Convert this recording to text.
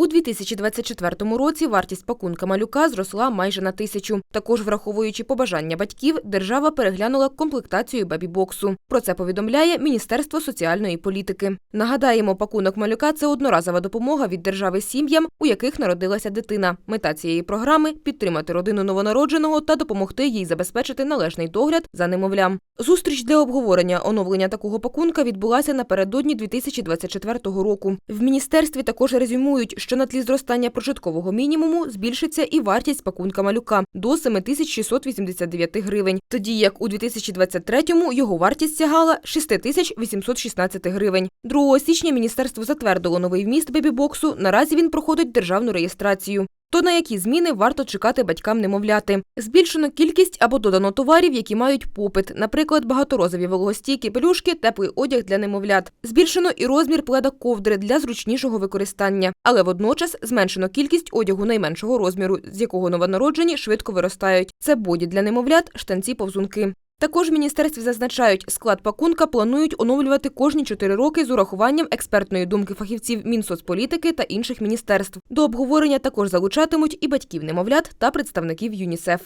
У 2024 році вартість пакунка малюка зросла майже на тисячу. Також, враховуючи побажання батьків, держава переглянула комплектацію бебі-боксу. Про це повідомляє Міністерство соціальної політики. Нагадаємо, пакунок малюка це одноразова допомога від держави сім'ям, у яких народилася дитина. Мета цієї програми підтримати родину новонародженого та допомогти їй забезпечити належний догляд за немовлям. Зустріч для обговорення оновлення такого пакунка відбулася напередодні 2024 року. В міністерстві також резюмують, що на тлі зростання прожиткового мінімуму збільшиться і вартість пакунка малюка до 7689 гривень, тоді як у 2023-му його вартість сягала 6816 гривень. 2 січня міністерство затвердило новий вміст бебі-боксу. Наразі він проходить державну реєстрацію. То на які зміни варто чекати батькам немовляти? Збільшено кількість або додано товарів, які мають попит, наприклад, багаторозові вологостійкі пелюшки, теплий одяг для немовлят. Збільшено і розмір пледа ковдри для зручнішого використання, але водночас зменшено кількість одягу найменшого розміру, з якого новонароджені швидко виростають. Це боді для немовлят, штанці повзунки. Також в міністерстві зазначають, склад пакунка планують оновлювати кожні чотири роки з урахуванням експертної думки фахівців Мінсоцполітики та інших міністерств. До обговорення також залучатимуть і батьків немовлят та представників ЮНІСЕФ.